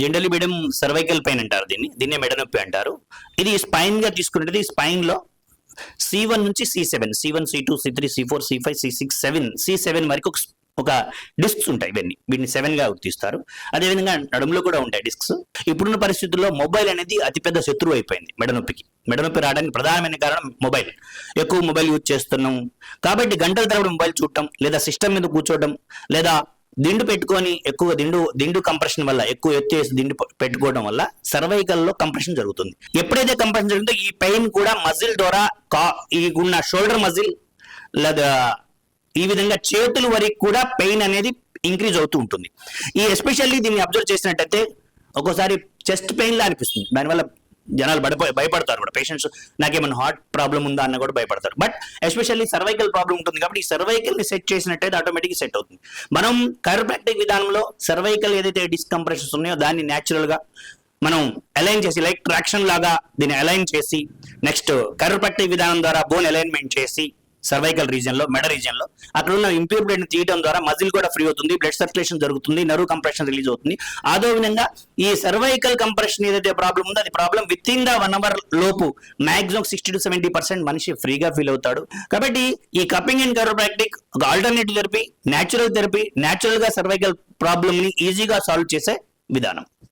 జెండలి madam cervical pain అంటారు దీన్ని దీన్నే మెడ నొప్పి అంటారు. ఇది స్పైన్గా తీసుకునేది స్పైన్లో సి వన్ నుంచి C seven C one C two C three C four C five C six seven C seven వరకు ఒక డిస్క్స్ ఉంటాయి ఇవన్నీ. వీటిని సెవెన్గా గుర్తిస్తారు. అదేవిధంగా నడుములో కూడా ఉంటాయి డిస్క్స్ ఇప్పుడున్న పరిస్థితుల్లో మొబైల్ అనేది అతిపెద్ద శత్రువు అయిపోయింది మెడనొప్పికి మెడనొప్పి మెడ నొప్పి రావడానికి ప్రధానమైన కారణం మొబైల్ ఎక్కువ మొబైల్ యూజ్ చేస్తున్నాం. కాబట్టి గంటల తరబడి మొబైల్ చూడటం లేదా సిస్టమ్ మీద కూర్చోవడం లేదా దిండు పెట్టుకొని ఎక్కువ దిండు దిండు కంప్రెషన్ వల్ల ఎక్కువ ఎత్తు వేసి దిండు పెట్టుకోవడం వల్ల సర్వైకల్లో కంప్రెషన్ జరుగుతుంది. ఎప్పుడైతే కంప్రెషన్ జరుగుతుందో ఈ పెయిన్ కూడా మజిల్ ద్వారా కా ఈ ఉన్న షోల్డర్ మజిల్ లేదా ఈ విధంగా చేతుల వరకు కూడా పెయిన్ అనేది ఇంక్రీజ్ అవుతూ ఉంటుంది. ఈ ఎస్పెషల్లీ దీన్ని అబ్జర్వ్ చేసినట్టయితే ఒక్కోసారి చెస్ట్ పెయిన్ లా అనిపిస్తుంది. దానివల్ల జనాలు భయప భయపడతారు కూడా. పేషెంట్స్ నాకేమైనా హార్ట్ ప్రాబ్లం ఉందా అన్న కూడా భయపడతారు. బట్ ఎస్పెషల్లీ సర్వైకల్ ప్రాబ్లం ఉంటుంది కాబట్టి ఈ సర్వైకల్ని సెట్ చేసినట్టయితే ఆటోమేటిక్ సెట్ అవుతుంది. మనం కైరోప్రాక్టిక్ విధానంలో సర్వైకల్ ఏదైతే డిస్కంప్రెషన్స్ ఉన్నాయో దాన్ని న్యాచురల్గా మనం అలైన్ చేసి లైక్ ట్రాక్షన్ లాగా దీన్ని అలైన్ చేసి నెక్స్ట్ కైరోప్రాక్టిక్ విధానం ద్వారా బోన్ అలైన్మెంట్ చేసి సర్వైకల్ రీజియన్లో మెడ రీజియన్లో అక్కడ ఉన్న ఇంప్యూర్ బ్లడ్ని తీయడం ద్వారా మజిల్ కూడా ఫ్రీ అవుతుంది బ్లడ్ సర్క్యులేషన్ జరుగుతుంది నరు కంప్రెషన్ రిలీజ్ అవుతుంది. అదో విధంగా ఈ సర్వైకల్ కంప్రెషన్ ఏదైతే ప్రాబ్లం ఉందో అది problem with in the one hour లోపు maximum sixty to seventy percent మనిషి ఫ్రీగా ఫీల్ అవుతాడు. కాబట్టి ఈ కప్పింగ్ అండ్ కరోప్రాక్టిక్ ఒక ఆల్టర్నేటివ్ థెరపీ న్యాచురల్ థెరపీ న్యాచురల్గా సర్వైకల్ ప్రాబ్లమ్ని ఈజీగా సాల్వ్ చేసే విధానం.